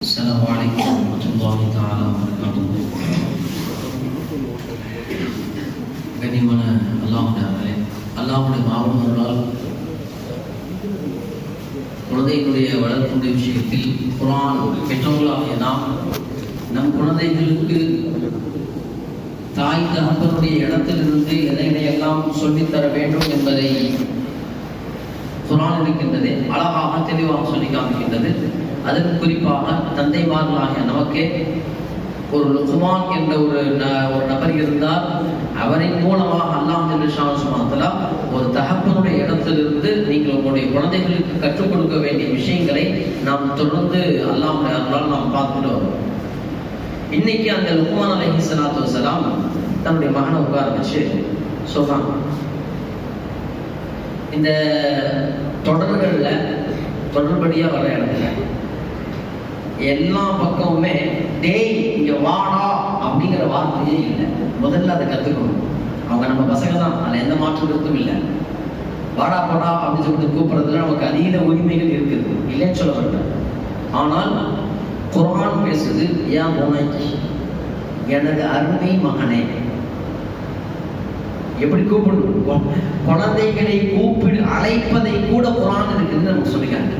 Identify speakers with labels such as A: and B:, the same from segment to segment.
A: السلام عليكم ورحمة الله تعالى وبركاته கண்ணியமான அல்லாஹுடைய அல்லாஹுடைய மாவட்டங்களால் குழந்தைகளுடைய வளர்ப்புடைய விஷயத்தில் குரான் பெற்றவர்களாகிய நாம் நம் குழந்தைகளுக்கு தாய் தகப்பனுடைய இடத்திலிருந்து எதை எல்லாம் சொல்லித்தர வேண்டும் என்பதை குரான் இருக்கின்றது அழகாக தெளிவாக சொல்லி காமிக்கின்றது அதற்கு குறிப்பாக தந்தைமார்களாகிய நமக்கு ஒரு லுக்மான் என்ற ஒரு ந- ஒரு நபர் இருந்தால் அவரின் மூலமாக அல்லாஹ் ஒரு தகப்பனுடைய இடத்திலிருந்து நீங்கள் உங்களுடைய குழந்தைகளுக்கு கற்றுக் கொடுக்க வேண்டிய விஷயங்களை நாம் தொடர்ந்து அல்லாஹ் அருளால் நாம் பார்த்துட்டு வரோம். இன்னைக்கு அந்த லுக்மான் அலஹி சலாத்து வலாம் தன்னுடைய மகனை உட்கார வச்சு சொல்றாங்க இந்த தொடர்களில் தொடர்படியாக வர இடத்துல எல்லா பக்கமுமே டேய் இங்க வாடா அப்படிங்கிற வார்த்தையே இல்லை. முதல்ல அதை கத்துக்கணும். அவங்க நம்ம பசங்க தான். அதுல எந்த மாற்று கருத்தும் இல்லை. வாடா போடா அப்படின்னு சொல்லிட்டு கூப்பிடுறதுல நமக்கு அதீத உரிமைகள் இருக்குது. இல்லைன்னு சொல்ல வரல. ஆனால் குரான் பேசுது ஏன் உனை எனது அருமை மகனே. எப்படி கூப்பிடணும்? குழந்தைகளை கூப்பிடு அழைப்பதை கூட குரான் இருக்குதுன்னு நமக்கு சொல்லிக்காங்க.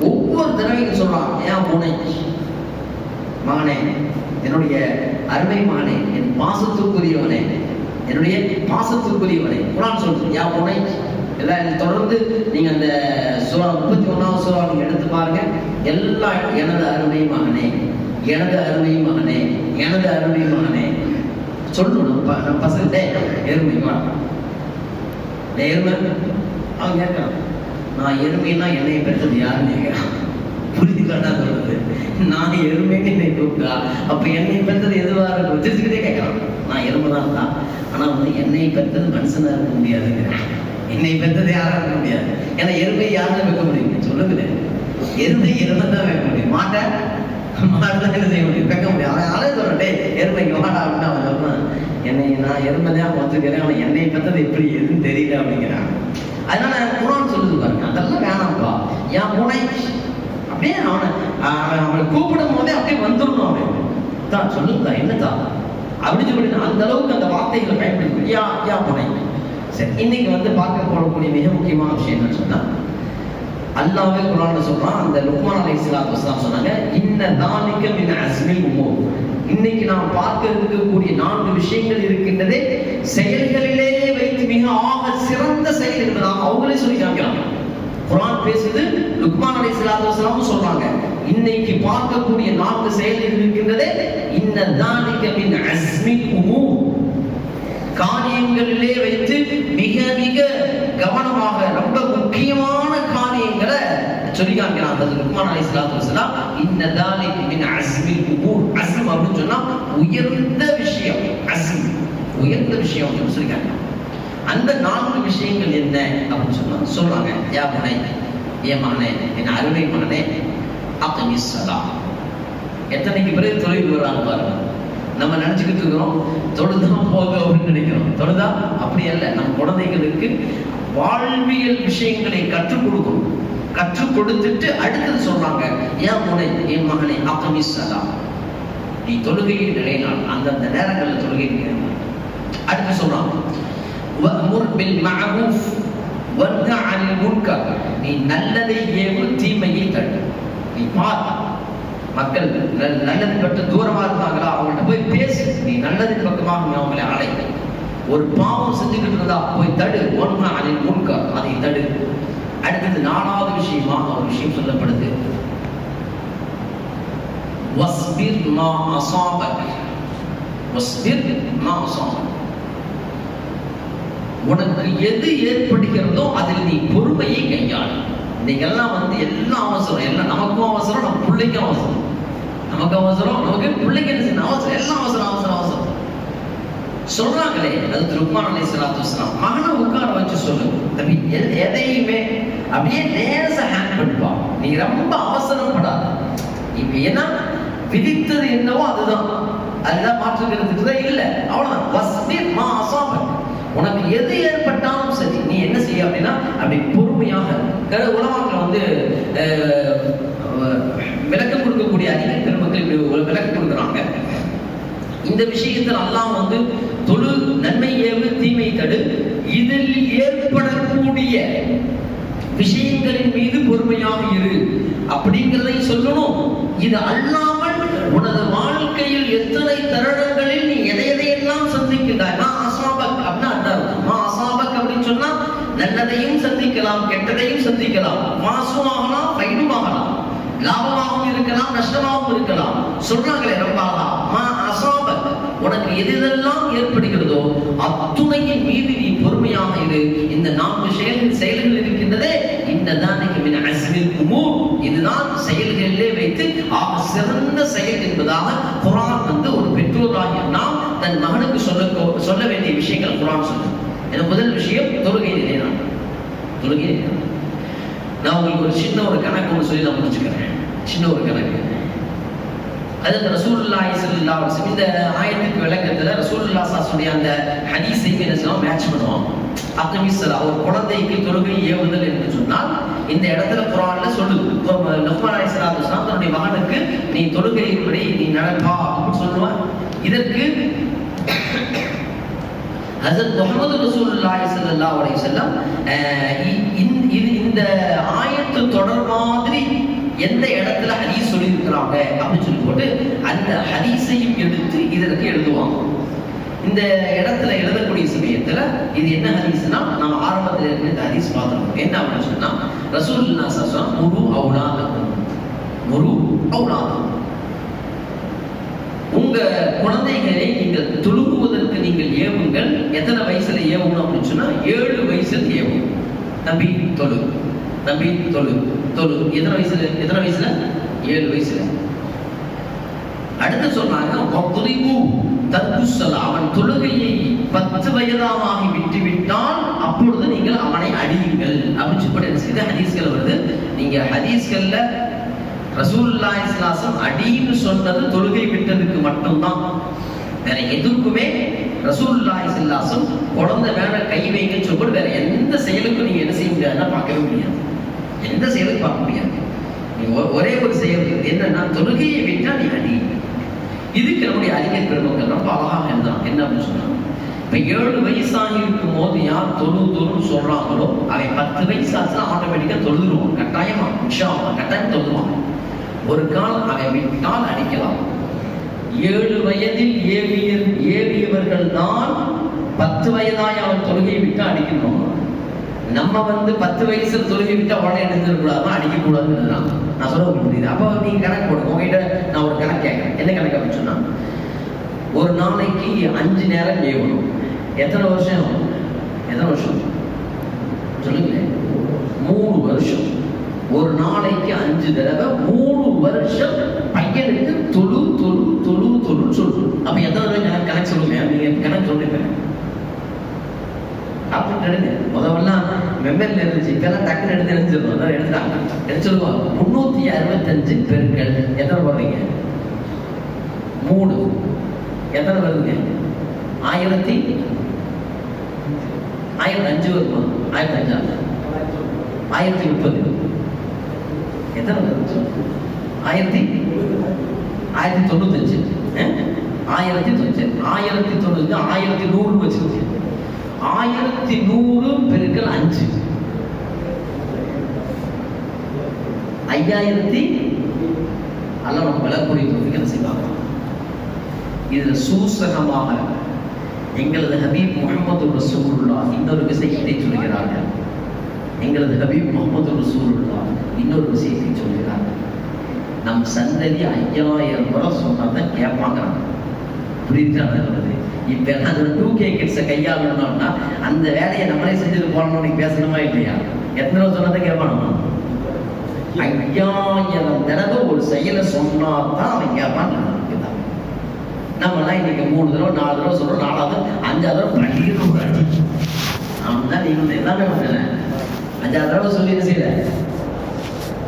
A: ஒவ்வொரு தடவையும் சொல்றான் ஏன் உனை மகனே என்னுடைய அருமை மகனே என் பாசத்துக்குரியவனே என்னுடைய பாசத்துக்குரியவனே. குரான் சொல்றது யா உனை எல்லாம் தொடர்ந்து நீங்க அந்த சூறா முப்பத்தி ஒன்னாவது சூறா நீங்க எடுத்து பாருங்க. எல்லா எனது அருமை மகனே எனது அருமை மகனே எனது அருமை மகனே. சொல்லணும் பசங்க எருமை வா எருமை அவன் கேட்கறான் நான் எருமைன்னா என்னை பெற்றது யாருன்னு கேட்கிறான். புரிஞ்சு சொல்றது நான் எருமைன்னு என்னை கூப்பிட்டா அப்ப என்னை பெற்றது எதுவா இருக்கும்? தெரிஞ்சுக்கிட்டே கேட்கறான். நான் எருமை தான் தான் ஆனா வந்து என்னை பெற்றது மனுஷனா இருக்க முடியாது என்னை பெற்றது யாரா இருக்க முடியாது. ஏன்னா எருமை யாருன்னு வைக்க முடியும். சொல்லுங்க எருமை எருமை தான் வைக்க முடியும். மாட்டை? மாடுதான் என்ன செய்ய முடியும்? வைக்க முடியும். அவன் அழகு சொல்றேன் டேய் எருமைக்கு அப்படின்னு அவன் சொல்றான். என்னை நான் எருமை தான் வச்சுக்கிறேன் அவன் என்னை பெற்றது எப்படி எதுன்னு தெரியல அப்படிங்கிறான். அதனால குரான் சொல்லுது பாருங்க. அதெல்லாம் வேணாம்ப்பா. என் முனை அப்படியே அவனை அவனை கூப்பிடும் போதே அப்படியே வந்துடணும் அவன். தான் சொல்லுதா என்னதான் அப்படி சொல்லி அந்த அளவுக்கு அந்த வார்த்தைகளை பயன்படுத்தி யா யா முனை சரி இன்னைக்கு வந்து பார்க்க போடக்கூடிய மிக முக்கியமான விஷயம் என்னன்னு சொன்னா அல்லாவே குரான் சொல்றான் அந்த லுக்மான் அலைஹிஸ்ஸலாத்து வஸலாம் சொன்னாங்க இன்ன தாலிக்க மின் அஸ்மில் உமோ இன்னைக்கு நாம் பார்க்க இருக்கக்கூடிய நான்கு விஷயங்கள் இருக்கின்றதே செயல்களிலே ஆக சிறந்த செயல் என்பதாக அவங்களே சொல்லி காமிக்கிறாங்க குரான் பேசுது லுக்மான் அலைஹிஸ்ஸலாத்து வஸலாமும் சொல்றாங்க. இன்னைக்கு பார்க்கக்கூடிய நான்கு செயல்கள் இருக்கின்றதே? இந்த தானிக்க மின் அஸ்மில் உமூர். காரியங்களிலே வைத்து மிக மிக கவனமாக ரொம்ப முக்கியமான காரியங்களை சொல்லி காமிக்கிறான் அது லுக்மான் அலைஹி ஸலாத்து வசலாம் இந்த தானிக்க மின் அஸ்மில் உமூர். அஸ்ம் அப்படின்னு சொன்னா உயர்ந்த விஷயம். அஸ்ம். உயர்ந்த விஷயம் அப்படின்னு சொல்லி காமிக்கிறான். அந்த நான்கு விஷயங்கள் என்ன அப்படின்னு சொன்னா சொல்றாங்க யா மனை ஏன் மகனே என் அருமை மகனே அக்கமிஸ் எத்தனைக்கு பிறகு தொழில் வர்றாங்க பாருங்க. நம்ம நினைச்சுக்கிட்டு இருக்கிறோம் தொழுதான் போக அப்படின்னு நினைக்கிறோம். தொழுதா? அப்படி அல்ல. நம் குழந்தைகளுக்கு வாழ்வியல் விஷயங்களை கற்றுக் கொடுக்கணும். கற்றுக் கொடுத்துட்டு அடுத்தது சொல்றாங்க ஏன் முனை என் மகனை அக்கமிஸ் நீ தொழுகையில் நிலைநாள் அந்தந்த நேரங்களில் தொழுகை அடுத்து சொல்றான் வஅமுர் பில் மஅரூஃப் வன்ஹ அனில் முன்கர் நீ நல்லதை ஏவு தீமையை தடு. நீ பார். மக்கள் நல்- நல்லது பட்டு தூரமா இருந்தாங்களா அவங்கள்ட்ட போய் பேசு. நீ நல்லது பக்கமாக நீ அவங்களை அழை ஒரு பாவம் செஞ்சுக்கிட்டு இருந்தா போய் தடு. ஒன்ஹ அனில் முன்கர் அதை தடு. அடுத்தது நாலாவது விஷயமாக ஒரு விஷயம் சொல்லப்படுது. வஸ்பிர் மா அசாபக். வஸ்பிர் மா அசாபக். உனக்கு எது ஏற்படுகிறதோ அதில் நீ பொறுமையை கையாள். இன்னைக்கெல்லாம் வந்து எல்லாம் அவசரம் எல்லாம் நமக்கும் அவசரம் நம்ம பிள்ளைக்கும் அவசரம். நமக்கு அவசரம் நமக்கு பிள்ளைக்கு என்ன செய்யணும்? அவசரம் எல்லாம் அவசரம் அவசரம் அவசரம். சொல்றாங்களே அது திருமான் அலி சலாத்து வஸ்லாம். மகனை உட்கார வச்சு சொல்லு. தம்பி எதையுமே அப்படியே நேச ஹேண்ட் பண்ணுப்பா நீ ரொம்ப அவசரப்படாத. இப்ப ஏன்னா விதித்தது என்னவோ அதுதான். அதுதான் மாற்றுகிறதுக்கு இல்லை. அவ்வளவுதான். வசதி மா உனக்கு எது ஏற்பட்டாலும் சரி நீ என்ன செய்ய அப்படின்னா அப்படி பொறுமையாக உலகத்தில் வந்து விளக்கம் கொடுக்கக்கூடிய அதிக பெருமக்கள் இப்படி ஒரு விளக்கம் கொடுக்குறாங்க. இந்த விஷயத்தில் அல்லாஹ் வந்து தொழு நன்மை ஏவு தீமை தடு. இதில் ஏற்படக்கூடிய விஷயங்களின் மீது பொறுமையாக இரு. அப்படிங்கிறதை சொல்லணும். இது அல்லாமல் உனது வாழ்க்கையில் எத்தனை தருணங்களில் நீ எதை எதையெல்லாம் சந்திக்கின்றாய் மா அசாபக் அப்படின்னா அர்த்தம் மா அசாபக் அப்படின்னு சொன்னா நல்லதையும் சந்திக்கலாம் கெட்டதையும் சந்திக்கலாம். மாசும் ஆகலாம் பயனும் ஆகலாம் லாபமாகவும் இருக்கலாம் நஷ்டமாகவும் இருக்கலாம். சொல்றாங்களே ரொம்ப மா அசாபக் உனக்கு எது எதெல்லாம் ஏற்படுகிறதோ அத்துணையின் மீது நீ பொறுமையாக இரு. இந்த நான்கு செயல்கள் செயல்கள் இருக்கின்றதே இந்த தான் இதுதான் செயல்களிலே வைத்து ஆக சிறந்த செயல் என்பதாக குரான் வந்து ஒரு பெற்றோராகிய நாம் தன் மகனுக்கு சொல்ல சொல்ல வேண்டிய விஷயங்கள் குரான் சொல்லும் முதல் விஷயம் தொழுகை நிலைதான் தொழுகை நான் உங்களுக்கு ஒரு சின்ன ஒரு கணக்கு ஒன்று சொல்லி நான் முடிச்சுக்கிறேன். சின்ன ஒரு கணக்கு. அது அந்த ரசூல்லா ஸல்லல்லாஹு இந்த ஆயத்துக்கு விளக்கத்துல ரசூல்லா சாசுடைய அந்த ஹதீஸை என்ன மேட்ச் பண்ணுவோம் அத்தமிஸ்லா ஒரு குழந்தைக்கு தொழுகை ஏவுதல் என்று சொன்னால் இந்த இடத்துல குரான்ல சொல்லுது. லக்மான் அலைஹிஸ்ஸலாத்து தன்னுடைய மகனுக்கு நீ தொழுகையின்படி நீ நடப்பா அப்படின்னு சொல்லுவான் இதற்கு ஹசரத் முகமது ரசூலுல்லாஹி ஸல்லல்லாஹு அலைஹி வஸல்லம் இந்த- இது இந்த ஆயத்து தொடர் மாதிரி எந்த இடத்துல ஹதீஸ் சொல்லியிருக்கிறாங்க அப்படின்னு சொல்லி போட்டு அந்த ஹதீஸையும் எடுத்து இதற்கு எழுதுவாங்க. இந்த இடத்துல எழுதக்கூடிய சமயத்துல இது என்ன ஹதீஸ்னா நம்ம ஆரம்பத்தில் இருந்து இந்த ஹதீஸ் பார்த்தோம் என்ன அப்படின்னு சொன்னா ரசூலுல்லாஹி ஸல்லல்லாஹு முரு அவுலாதம் முரு அவுலாதம் உங்க குழந்தைகளை நீங்கள் தொழுகுவதற்கு நீங்கள் ஏவுங்கள். எத்தனை வயசுல ஏவணும் அப்படின்னு சொன்னா ஏழு வயசுல ஏவும் தம்பி தொழு. தம்பி தொழு. தொழு. எத்தனை வயசுல எத்தனை வயசுல? ஏழு வயசுல. அடுத்து சொன்னாங்க அவன் தொழுகையை பத்து வயதாகி விட்டு விட்டால் அப்பொழுது நீங்கள் அவனை அடியுங்கள். அப்படின்னு சொல்லி என்ன ஹதீஸ்கள் வருது. நீங்க ஹதீஸ்கள்ல ரசூல்லா இஸ்லாசம் அடின்னு சொன்னது தொழுகை விட்டதுக்கு மட்டும்தான். வேற எதுக்குமே ரசூல்லாய் ஸல்லல்லாஹு குழந்தை மேல கை வைங்கன்னு சொல்லிட்டு வேற எந்த செயலுக்கும் நீங்க என்ன செய்ய முடியாதுன்னா பார்க்கவே முடியாது. எந்த செயலுக்கும் பார்க்க முடியாது. நீ ஒ- ஒரே ஒரு செயல் இருக்கு. என்னன்னா தொழுகையை விட்டா நீ அடி. இதுக்கு நம்முடைய அறிஞர் பெருமக்கள் ரொம்ப அழகாக இருந்தான் என்ன அப்படின்னு சொன்னா இப்ப ஏழு வயசாகி இருக்கும் போது யார் தொழு தொழுன்னு சொல்றாங்களோ அவை பத்து வயசு ஆச்சுன்னா ஆட்டோமேட்டிக்கா தொழுதுருவான் கட்டாயமா இன்ஷா கட்டாயம் தொழுதுவான் ஒரு கால் அவை விட்டால் அடிக்கலாம். ஏழு வயதில் ஏவிய ஏவியவர்கள் தான் பத்து வயதாய் அவன் தொழுகையை விட்டு அடிக்கணும். நம்ம வந்து பத்து வயசுல தொழுகை விட்டா உடனே எடுத்துடக்கூடாது அடிக்க கூடாதுன்னு நான் சொல்ல முடியுது அப்போ நீங்க கணக்கு போடுங்க. உங்ககிட்ட நான் ஒரு கணக்கு கேட்கறேன். என்ன கணக்கு அப்படின்னு சொன்னா ஒரு நாளைக்கு அஞ்சு நேரம் ஏவணும். எத்தனை வருஷம்? எத்தனை வருஷம்? சொல்லுங்களேன். மூணு வருஷம். ஒரு நாளைக்கு அஞ்சு தடவை மூணு வருஷம் பையனுக்கு தொழு தொழு தொழு தொழு சொல்லு அப்ப எத்தனை தடவை கணக்கு கணக்கு சொல்லுங்க. நீங்க கணக்கு சொல்லுங்க அப்படின்னு எடுங்க முதவெல்லாம் மெமரியில் இருந்துச்சு. இப்பெல்லாம் டக்குன்னு எடுத்து எடுத்துருவோம் அதான் எடுத்துட்டாங்க. எடுத்துருவோம் முன்னூத்தி அறுபத்தஞ்சு பெருக்கள் எத்தனை போடுறீங்க? மூணு. எத்தனை வருதுங்க? ஆயிரத்தி ஆயிரத்தி அஞ்சு வருமா ஆயிரத்தி அஞ்சா ஆயிரத்தி முப்பது. எத்தனை வருது ஆயிரத்தி ஆயிரத்தி தொண்ணூத்தஞ்சு. அஹ்? ஆயிரத்தி தொண்ணூத்தி ஆயிரத்தி தொண்ணூத்தி ஆயிரத்தி நூறு வச்சிருக்கேன். ஆயிரத்தி நூறு பெருக்கல் அஞ்சு. ஐயாயிரத்தி அல்ல நம்ம விளக்குறி தொகுதிகள் செய்வாங்க? இதுல சூசகமாக எங்களது ஹபீப் முகமது ரசூல்லா இன்னொரு விஷயத்தை சொல்கிறார்கள். எங்களது ஹபீப் முகமது ரசூல்லா இன்னொரு விஷயத்தை சொல்கிறார்கள். நம் சந்ததி ஐயாயிரம் ரூபாய் சொன்னதை தான் புரியுதா இப்போ அதோட டூ கே கிட்ஸை கையாளணும்னா அந்த வேலையை நம்மளே செஞ்சது போனோம்னு நீ பேசணுமா இல்லையா? எத்தனை தடவை சொன்னதை கேட்பானுமா ஐயாயிரம் தடவை ஒரு செயலை சொன்னா தான் அவன் கேட்பான். இதுதான். நம்மலாம் இன்னைக்கு மூணு தடவை நாலு தடவை சொல்றோம் நாலாவது அஞ்சாவது தடவை பண்ணிக்கிறோம் அவன் தான் நீங்க எல்லாமே பண்ணுறேன் அஞ்சாவது தடவை சொல்லி என்ன செய்யல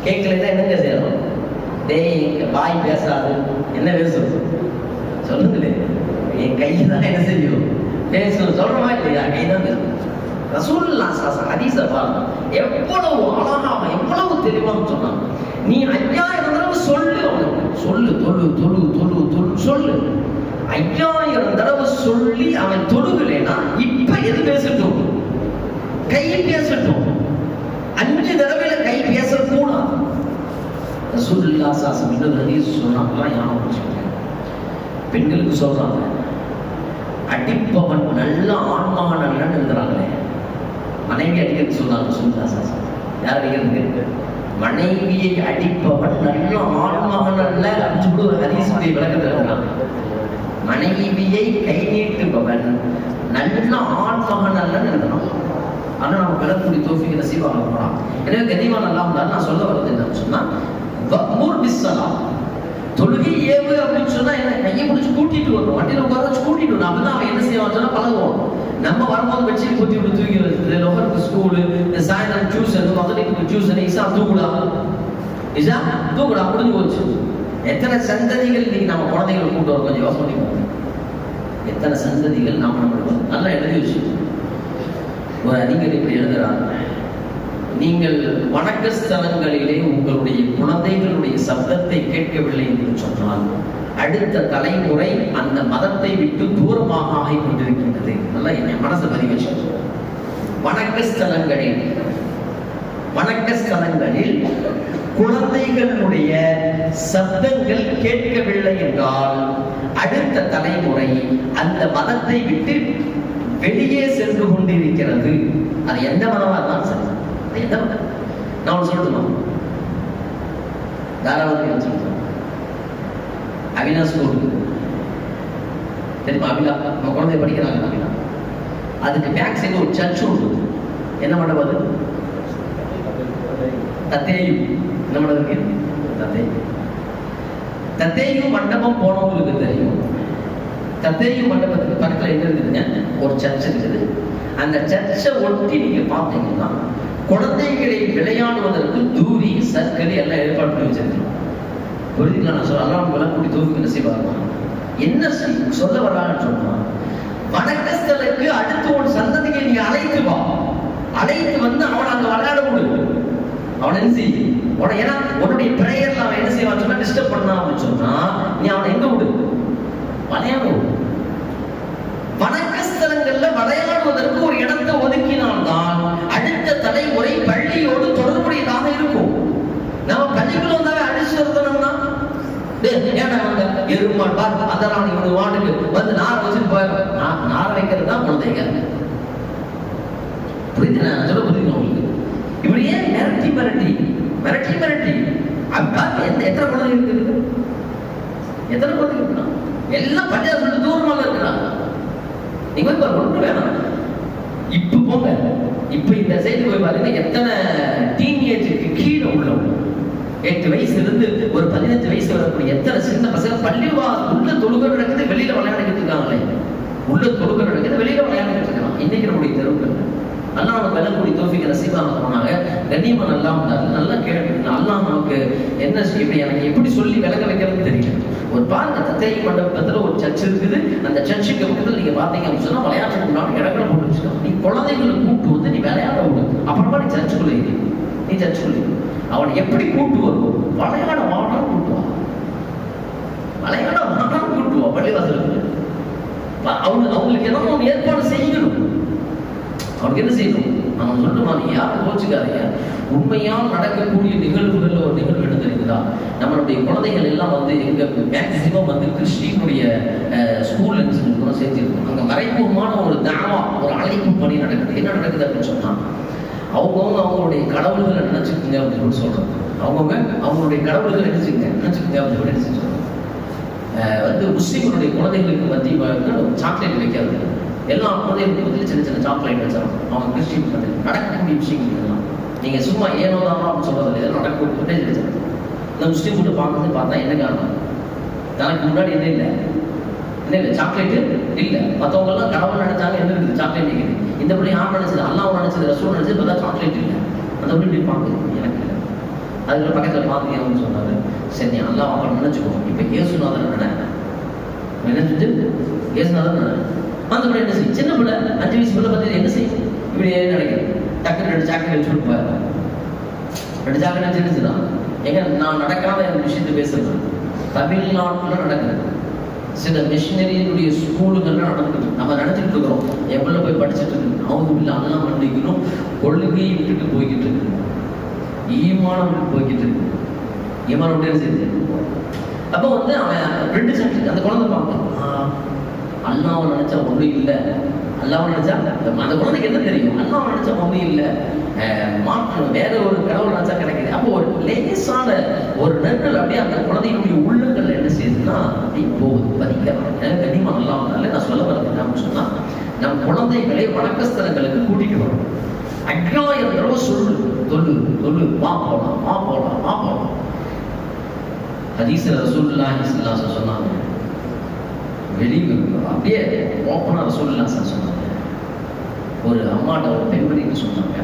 A: கேட்கலன்னா என்னங்க செய்யணும்? டேய் வாய் பேசாது. என்ன பேசும் சொல்லுங்களே என் கை தான் என்ன செய்யும்? பேசணும் சொல்றோமா இல்லையா? கை தான் பேசும் ரசூல்லா சாசா ஹதீஸ பாருங்க. எவ்வளவு அழகாக எவ்வளவு தெளிவாக சொன்னாங்க நீ ஐயாயிரம் தடவை சொல்லு அவனுக்கு சொல்லு தொழு தொழு தொழு தொழு சொல்லு. ஐயாயிரம் தடவை சொல்லி அவன் தொழுகலைன்னா இப்ப எது பேசட்டும்? கை பேசட்டும். அஞ்சு தடவையில கை பேசக்கூடாது. ரசூலுல்லா சாசம் இன்னொரு ஹதீஸ் சொன்னாங்களா ஞாபகம் வச்சுக்கோங்க. பெண்களுக்கு சொல்றாங்க. அடிப்பவன் நல்ல ஆன்மாக நல்லன்னு எழுதுறாங்களே மனைவி அடிக்கிறது சொல்றாங்க சுந்தா சாசம் யார் அடிக்கிறது மனைவியை அடிப்பவன் நல்ல ஆன்மகன் அல்ல அஞ்சு சொல்லி விளக்கத்தில் இருக்கிறாங்க மனைவியை கை நீட்டுபவன் நல்ல ஆண்மகன் நல்லன்னு எழுதணும் ஆனால் நம்ம பெறக்கூடிய தோஃபிக்கு நசீபாக போறான். எனவே கனிவான் அல்லாம நான் சொல்ல வர்றது என்னன்னு சொன்னா தொழுகை ஏவு அப்படின்னு சொன்னா என்ன? கையை பிடிச்சி கூட்டிட்டு வரணும். வண்டியில உட்கார வச்சு கூட்டிட்டு வரணும். அப்பதான் அவன் என்ன செய்வான் சொன்னா பழகுவோம் நம்ம வரும்போது வச்சு குத்தி விட்டு தூக்கி லோகருக்கு ஸ்கூலு சாயந்தரம் டியூஷன் மதுரைக்கு டியூஷன் இசா தூக்குடா இசா தூக்குடா முடிஞ்சு போச்சு. எத்தனை சந்ததிகள் இன்னைக்கு நம்ம குழந்தைகளை கூட்டு வரோம் கொஞ்சம் யோசனை எத்தனை சந்ததிகள் நாம நம்மளுக்கு நல்லா எழுதி வச்சு ஒரு அறிஞர் இப்படி எழுதுறாங்க நீங்கள் வணக்க ஸ்தலங்களிலே உங்களுடைய குழந்தைகளுடைய சப்தத்தை கேட்கவில்லை என்று சொன்னால் அடுத்த தலைமுறை அந்த மதத்தை விட்டு தூரமாக ஆகிக் கொண்டிருக்கின்றது நல்லா என் மனசு பதிவு வணக்க ஸ்தலங்களில் வணக்க ஸ்தலங்களில் குழந்தைகளுடைய சப்தங்கள் கேட்கவில்லை என்றால் அடுத்த தலைமுறை அந்த மதத்தை விட்டு வெளியே சென்று கொண்டிருக்கிறது. அது எந்த மதமாக இருந்தாலும் சரி. அது நான் ஒன்று சொல்லட்டுமா தாராவதி சொல்றேன் அவினா ஸ்கூல். தெரியுமா அபிலா நம்ம குழந்தை படிக்கிறாங்க அபிலா அதுக்கு பேக் சைடு ஒரு சர்ச் உண்டு. என்ன மண்டபம் அது? தத்தேயும். என்ன மண்டபம் இருக்கு? தத்தேயும். தத்தேயும் மண்டபம் போனவங்களுக்கு தெரியும். தத்தேயும் மண்டபத்துக்கு பக்கத்தில் என்ன இருக்குதுங்க ஒரு சர்ச் இருக்குது. அந்த சர்ச்சை ஒட்டி நீங்க பார்த்தீங்கன்னா குழந்தைகளை விளையாடுவதற்கு தூரி சர்க்கரை எல்லாம் ஏற்பாடு பண்ணி வச்சிருக்கோம் புரியுதுங்களா? நான் சொல்ல அல்லாம் விளக்கூடி தூக்கி என்ன செய்வாங்க என்ன சொல்ல வர்றாங்கன்னு சொன்னா வணக்கஸ்தலுக்கு அடுத்து ஒரு சந்ததியை நீ அழைத்து வா. அழைத்து வந்து அவனை அங்க விளையாட விடு அவன் என்ன செய்? உன ஏன்னா உன்னுடைய பிரேயர்ல அவன் என்ன செய்வான் சொன்னா டிஸ்டர்ப் பண்ணா அப்படின்னு சொன்னா நீ அவனை எங்க விடு? விளையாட விடு வணக்கஸ்தலங்கள்ல விளையாடுவதற்கு ஒரு இடத்தை ஒதுக்கினால்தான் அடுத்த தலைமுறை பள்ளியோடு தொடர்புடையதாக இருக்கும். நம்ம பள்ளிக்குள்ள வந்தாவே அடிச்சு வருத்தணும்னா ஏன்னா அவங்க எருமாள் பார் அதெல்லாம் இவனு வாண்டுக்கு வந்து நார் வச்சுட்டு போயிடும் நார் வைக்கிறது தான் குழந்தைங்க. புரியுது நான் சொல்ல புரியுது உங்களுக்கு? இப்படி ஏன் மிரட்டி மிரட்டி மிரட்டி மிரட்டி? அப்பா எந்த எத்தனை குழந்தை இருக்குது? எத்தனை குழந்தை இருக்குன்னா? எல்லாம் பஞ்சாயத்து தூரமாக இருக்கிறாங்க நீங்க வந்து ஒன்று வேணாம். இப்ப போங்க. இப்ப இந்த சைடு போய் பாருங்க எத்தனை டீனேஜுக்கு கீழே உள்ளவங்க. எட்டு வயசுல இருந்து ஒரு பதினெட்டு வயசு வரக்கூடிய எத்தனை சின்ன பசங்க பள்ளிவா உள்ள தொழுக நடக்குது வெளியில விளையாடிக்கிட்டு இருக்காங்களே. உள்ள தொழுக நடக்குது வெளியில விளையாடிக்கிட்டு இருக்காங்க. இன்னைக்கு நம்முடைய தெருவுகள் நல்லா நமக்கு வெள்ளக்கூடிய தோஃபிக்கு ரசிப்பாங்க போனாங்க கண்ணியமா நல்லா இருந்தாரு நல்லா கேட்டு அல்லா நமக்கு என்ன செய்ய இப்படி எனக்கு எப்படி சொல்லி விளக்க வைக்கிறதுன்னு தெரியல. ஒரு பாருங்க தத்தை மண்டபத்துல ஒரு சர்ச் இருக்குது. அந்த சர்ச்சுக்கு பக்கத்தில் நீங்க பாத்தீங்க அப்படின்னு சொன்னா விளையாட்டு முன்னாடி இடங்களை போட்டு வச்சுக்கோ நீ குழந்தைகளை கூட்டு வந்து நீ விளையாட விடு. அப்புறமா நீ சர்ச்சுக்குள்ள இரு. நீ சர்ச்சுக்குள்ள அவன் அவனை எப்படி கூட்டு வருவோம் விளையாட வாடான்னு கூட்டுவான் வா. விளையாட வாடான்னு கூட்டுவான் பள்ளிவாசலுக்கு. அவங்க அவங்களுக்கு ஏதாவது ஒன்று ஏற்பாடு செய்யணும். அவனுக்கு என்ன செய்யணும்? அவன் சொல்லுமா நீ யாரும் கோச்சுக்காதீங்க. உண்மையால் நடக்கக்கூடிய நிகழ்வுகள் ஒரு நிகழ்வு என்ன தெரியுதா நம்மளுடைய குழந்தைகள் எல்லாம் வந்து எங்க மேக்சிமம் வந்து கிறிஸ்டியனுடைய ஸ்கூல் கூட சேர்த்திருக்கோம். அங்க மறைமுகமான ஒரு தாவா ஒரு அழைப்பு பணி நடக்குது. என்ன நடக்குது அப்படின்னு சொன்னா அவங்கவுங்க அவங்களுடைய கடவுள்களை நினைச்சுக்கோங்க அப்படின்னு சொல்லி சொல்றோம். அவங்கவுங்க அவங்களுடைய கடவுள்களை நினைச்சுக்கங்க. நினைச்சுக்கோங்க அப்படின்னு சொல்லி நினைச்சு வந்து முஸ்லீம்களுடைய குழந்தைகளுக்கு மத்திய சாக்லேட் வைக்காது எல்லா குழந்தைகளுக்கும் மத்தியில் சின்ன சின்ன சாக்லேட் வச்சிருக்கோம் அவங்க கிறிஸ்டின் பண்ணி நடக்கக்கூடிய விஷயங்கள் இதெல்லாம். நீங்க சும்மா ஏனோ தானோ அப்படின்னு சொல்றது இல்லை நடக்கக்கூடிய ஃபுட்டேஜ் வச்சிருக்கோம். இந்த முஸ்லீம் ஃபுட்டு பார்க்கறது பார்த்தா என்ன காரணம்? தனக்கு முன்னாடி என்ன இல்லை? என்ன இல்லை? சாக்லேட்டு இல்லை. மற்றவங்கெல்லாம் கடவுள் நினைச்சாங்க என்ன இருக்குது? சாக்லேட் இருக்குது இந்த பிள்ளை யார் நினைச்சது? அல்லாவும் நினைச்சது ரசூல் நினைச்சது இப்போ சாக்லேட் இல்லை. அந்த பிள்ளை இப்படி பார்க்குது எனக்கு இல்லை. அதுக்கு பக்கத்தில் பார்த்தீங்கன்னு சொன்னாரு சரி நீ அல்லா அவன் நினைச்சுக்கோ. இப்போ இயேசுநாதன் நினை நினைச்சிட்டு இயேசுநாதன் நினை அந்த பிள்ளை என்ன செய்யும்? சின்ன பிள்ளை அஞ்சு வயசு பிள்ளை பார்த்து என்ன செய்யும்? இப்படியே நினைக்கிறேன் டக்குனு ரெண்டு சாக்கெட் வச்சுட்டு போயிடுறேன் ரெண்டு சாக்கெட் வச்சிருந்துச்சுதான் எங்க நான் நடக்காத ஒரு விஷயத்தை பேசுறது. தமிழ்நாட்டுல நடக்குது. சில மிஷினரியினுடைய ஸ்கூலுகள்லாம் நடக்குது நம்ம நினைச்சிட்டு இருக்கிறோம். என் போய் படிச்சுட்டு இருக்கு. அவங்க இல்லை அதெல்லாம் பண்ணிக்கணும் கொள்கையை விட்டுட்டு போய்கிட்டு இருக்கு. ஈமானம் விட்டு போய்கிட்டு இருக்கு. ஈமானம் விட்டு அப்போ வந்து அவன் ரெண்டு சென்ட் அந்த குழந்தை பார்ப்பான் அல்லாவை நினைச்சா ஒன்றும் இல்லை. அல்லாவை நினைச்சா அந்த குழந்தைக்கு என்ன தெரியும்? அல்லாவை நினைச்சா ஒன்றும் இல்லை. மாற்றம் வேற ஒரு கடவுள் நினைச்சா கிடைக்குது. அப்போ ஒரு லேசான ஒரு நெருங்கல் அப்படியே அந்த குழந்தையினுடைய உள்ளங்கள் என்ன செய்யுதுன்னா அப்படி போகுது பதிக்கிறான் எனக்கு நான் சொல்ல வரது அப்படின்னு சொன்னா நம் குழந்தைகளை வணக்கஸ்தலங்களுக்கு கூட்டிட்டு வரணும் அக்னாயிரம் தடவை சொல்லு. தொல்லு தொல்லு வா போலாம் வா போலாம் வா போலாம். ஹதீஸ்ல ரசூல்லா ஸல்லல்லாஹு சொன்னாங்க வெளியே அப்படியே ஓப்பனாக சொல்லலாம் சார் சொன்னாங்க. ஒரு அம்மாட்ட ஒரு பெண்மணிக்கு சொன்னாங்க.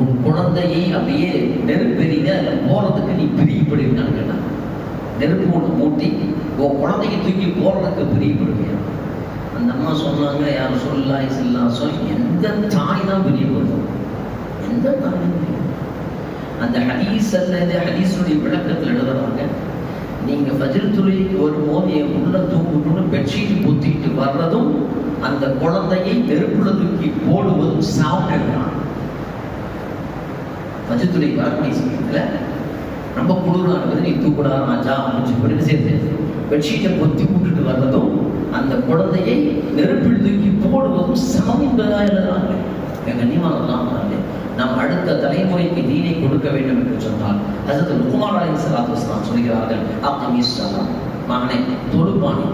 A: உன் குழந்தையை அப்படியே நெருப்பெறிங்க அதில் போகிறதுக்கு நீ பிரியப்படுவீங்கன்னு கேட்டாங்க. நெருப்பு ஒன்று மூட்டி உன் குழந்தைக்கு தூக்கி போறதுக்கு பிரியப்படுவியா? அந்த அம்மா சொன்னாங்க யாரும் சொல்லலாம் சொல்லலாம் சொல் எந்த தாய் தான் பிரியப்படுவோம் எந்த தாய் அந்த ஹதீஸ் அல்லது ஹதீஸுடைய விளக்கத்தில் எழுதுறாங்க நீங்க ஃபஜ்ர் தொழுகைக்கு வரும்போது என் உள்ள தூங்கணும்னு பெட்ஷீட் பொத்திட்டு வர்றதும் அந்த குழந்தையை நெருப்புல தூக்கி போடுவதும் சாப்பிட்டு இருக்கிறான் ஃபஜ்ர் வரக்கூடிய சமயத்துல ரொம்ப குளிரா இருக்குது நீ தூக்கூடாது ராஜா அப்படின்னு சேர்த்து பெட்ஷீட்டை பொத்தி விட்டுட்டு வர்றதும் அந்த குழந்தையை நெருப்பில் தூக்கி போடுவதும் சமம் என்பதாக எழுதுறாங்க கண்ணியமானதான் நாம் அடுத்த தலைமுறைக்கு தீனை கொடுக்க வேண்டும் என்று சொன்னால் ஹசரத் குமார் அலி சலாத்து வஸலாம் சொல்கிறார்கள் அப்னி இஸ்லாம் மகனை தொழுப்பானி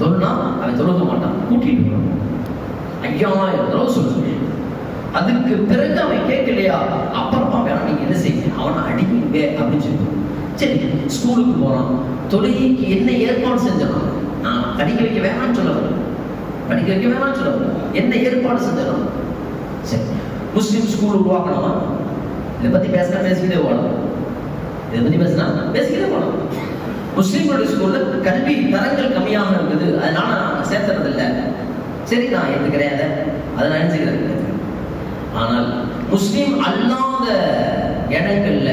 A: தொழுனா அவன் தொழுக மாட்டான் கூட்டிட்டு வரணும் ஐயாயிரம் தடவை சொல்லுங்க அதுக்கு பிறகு அவன் கேட்கலையா? அப்புறமா வேணா நீங்க என்ன செய்யுங்க? அவனை அடிங்க அப்படின்னு சொல்லுவோம் சரி ஸ்கூலுக்கு போறான். தொழுகைக்கு என்ன ஏற்பாடு செஞ்சான்? நான் படிக்க வைக்க வேணாம்னு சொல்ல வரல. படிக்க வைக்க வேணாம்னு சொல்ல வரல. என்ன ஏற்பாடு செஞ்சான்? சரி முஸ்லீம் ஸ்கூல் உருவாக்கணுமா இதை பத்தி பேசினா பேசிக்கிட்டே போகலாம். இதை பத்தி பேசினா பேசிக்கிட்டே போகலாம். முஸ்லீம்களுடைய ஸ்கூல்ல கல்வி தரங்கள் கம்மியாக இருக்குது. அதனால நான் சேர்த்துறது இல்லை சரி நான் ஏற்றுக்கிறேன் அதை. அதை நான் நினச்சிக்கிறேன். ஆனால் முஸ்லீம் அல்லாத இடங்கள்ல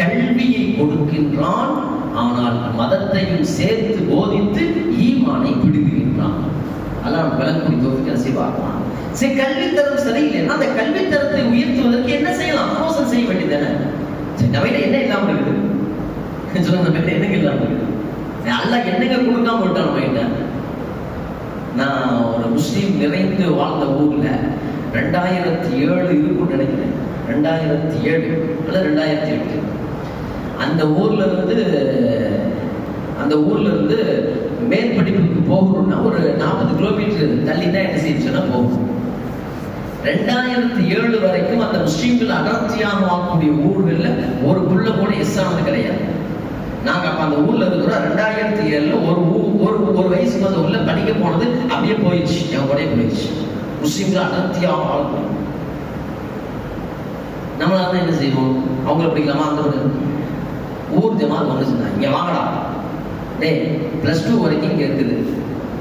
A: கல்வியை கொடுக்கின்றான். ஆனால் மதத்தையும் சேர்த்து போதித்து ஈமானை பிடுங்குகின்றான். அல்லாஹ் விளக்கு தோஃபிக்க நசீபாக்கலாம் சரி கல்வித்தரம் சரியில்லைன்னா அந்த கல்வித்தரத்தை உயர்த்துவதற்கு என்ன செய்யலாம்? ஆலோசனை செய்ய வேண்டியதானே சரி நம்ம என்ன இல்லாம இருக்குது? சொல்லுங்க நம்ம என்னங்க இல்லாம இருக்குது? அல்லாஹ் என்னங்க கொடுக்காம விட்டான் நம்ம நான் ஒரு முஸ்லீம் நிறைந்து வாழ்ந்த ஊர்ல ரெண்டாயிரத்தி ஏழு இருக்கும்னு நினைக்கிறேன். ரெண்டாயிரத்தி ஏழு அல்ல ரெண்டாயிரத்தி எட்டு. அந்த ஊர்ல இருந்து அந்த ஊர்ல இருந்து மேற்படிப்புக்கு போகணும்னா ஒரு நாற்பது கிலோமீட்டர் தள்ளி தான் என்ன செய்யுச்சுன்னா போகும். ரெண்டாயிரத்தி ஏழு வரைக்கும் அந்த முஸ்லீம்கள் அடர்த்தியாக வாங்கக்கூடிய ஊர்களில் ஒரு புள்ள கூட எஸ் ஆனது கிடையாது. நாங்க அப்ப அந்த ஊர்ல இருக்கிறோம். ரெண்டாயிரத்தி ஏழுல ஒரு ஊ- ஒரு ஒரு வயசுக்கு அந்த ஊர்ல படிக்க போனது அப்படியே போயிடுச்சு. என் கூட போயிடுச்சு. முஸ்லீம்கள் அடர்த்தியாக வாழணும் நம்மளால தான் என்ன செய்வோம்? அவங்கள பிடிக்கலாமா? அந்த ஒரு ஊர் ஜமாத் வந்து சொன்னாங்க இங்க வாங்கடா. டே ப்ளஸ் டூ வரைக்கும் இங்க இருக்குது.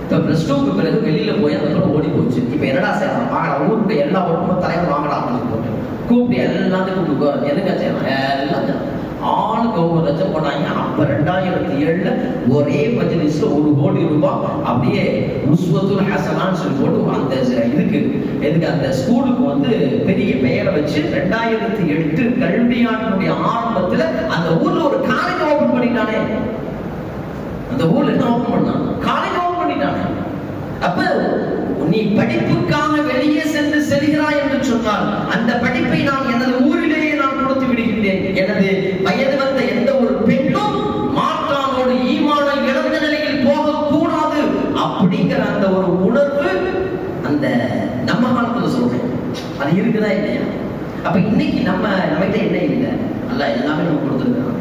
A: இப்போ ப்ளஸ் டூக்கு பிறகு வெளியில போய் அந்த ஓடி போச்சு. இப்போ என்னடா செய்யலாம்? வாங்கலாம் ஊருக்கு எல்லா ஒட்டுமொத்த தலைவர் வாங்கலாம் அப்படின்னு போட்டு கூப்பிட்டு எல்லாத்துக்கும் கூப்பிட்டு எதுங்க செய்யலாம்? எல்லாம் ஆளுக்கு ஒவ்வொரு லட்சம் போட்டாங்க. அப்ப ரெண்டாயிரத்தி ஏழுல ஒரே மஜ்லிஸ்ல ஒரு கோடி ரூபாய் அப்படியே உஸ்வத்துல் ஹசனான்னு சொல்லி போட்டு அந்த இதுக்கு. எதுக்கு? அந்த ஸ்கூலுக்கு வந்து பெரிய பெயரை வச்சு ரெண்டாயிரத்தி எட்டு கல்வியாண்டினுடைய ஆரம்பத்துல அந்த ஊர்ல ஒரு காலேஜ் ஓபன் பண்ணிட்டானே. அந்த ஊர்ல என்ன ஓபன் பண்ணான்? காலேஜ் ஓபன் அப்ப நீ படிப்புக்காக வெளியே சென்று செல்கிறாய் என்று சொன்னால் அந்த படிப்பை நான் எனது ஊரிலேயே நான் கொடுத்து விடுகின்றேன். எனது வயது வந்த எந்த ஒரு பெண்ணும் மாற்றானோடு ஈமான இழந்த நிலையில் போகக்கூடாது அப்படிங்கிற அந்த ஒரு உணர்வு அந்த நம்ம காலத்துல சொல்றேன். அது இருக்குதா இல்லையா? அப்ப இன்னைக்கு நம்ம நம்மகிட்ட என்ன இல்லை? அல்ல எல்லாமே நம்ம கொடுத்துருக்கோம்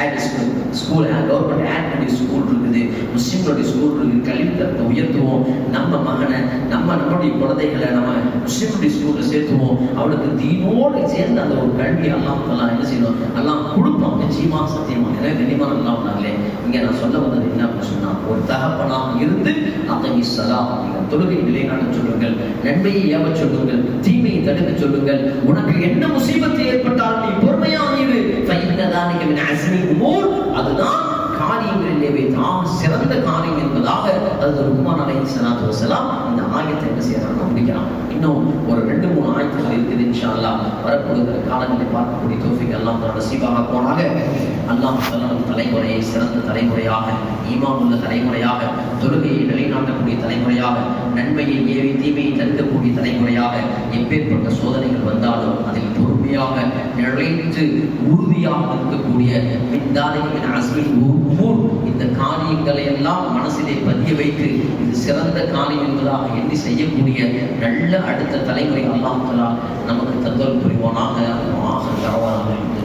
A: aid school school government aid பண்ணி ஸ்கூல் இருக்குது. முஸ்லீம்களுடைய ஸ்கூல் இருக்குது. கல்வித்தரத்தை உயர்த்துவோம். நம்ம மகனை நம்ம நம்மளுடைய குழந்தைகளை நம்ம முஸ்லீம்களுடைய ஸ்கூலில் சேர்த்துவோம். அவளுக்கு தீனோடு சேர்ந்து அந்த ஒரு கல்வி எல்லாம் எல்லாம் என்ன செய்யணும்? எல்லாம் கொடுப்போம் நிச்சயமா சத்தியமா. எனவே கண்டிப்பா நல்லா இருந்தாங்களே நான் சொல்ல வந்தது என்ன அப்படின்னு சொன்னால் ஒரு தகப்பனாக இருந்து அத்தகி சலா தொழுகை நிலைநாட்ட சொல்லுங்கள். நன்மையை ஏவ சொல்லுங்கள் தீமையை தடுக்க சொல்லுங்கள். உனக்கு என்ன முசீபத்து ஏற்பட்டால் நீ பொறுமையாக இரு. அஸ்மி அதுதான் காரியங்களிலே வைத்து சிறந்த காரியம் என்பதாக அது ருக்மான் அலை சலாத்து வசலாம் இந்த ஆயத்தை என்ன செய்யறாங்க முடிக்கிறான். இன்னும் ஒரு ரெண்டு மூணு ஆயத்துகள் இருக்குது இன்ஷா அல்லாஹ் வரக்கூடிய காலங்களை பார்க்கக்கூடிய தோஃபிக் எல்லாம் தன்னோட போனாக அல்லாஹ் சொல்லணும் தலைமுறையை சிறந்த தலைமுறையாக ஈமான் உள்ள தலைமுறையாக தொழுகையை நிலைநாட்டக்கூடிய தலைமுறையாக நன்மையை ஏவி தீமையை தடுக்கக்கூடிய தலைமுறையாக எப்பேற்பட்ட சோதனைகள் வந்தாலும் அதில் பொறுமையாக நிலைத்து உறுதியாக இருக்கக்கூடிய மின்தானியின் அஸ்மின் உமூர் இந்த காரியங்களை எல்லாம் மனசிலே பதிய வைத்து இது சிறந்த காரியம் என்பதாக எண்ணி செய்யக்கூடிய நல்ல அடுத்த தலைமுறை அல்லாஹலா நமக்கு தந்தல் புரிவானாக. ஆக தரவானாக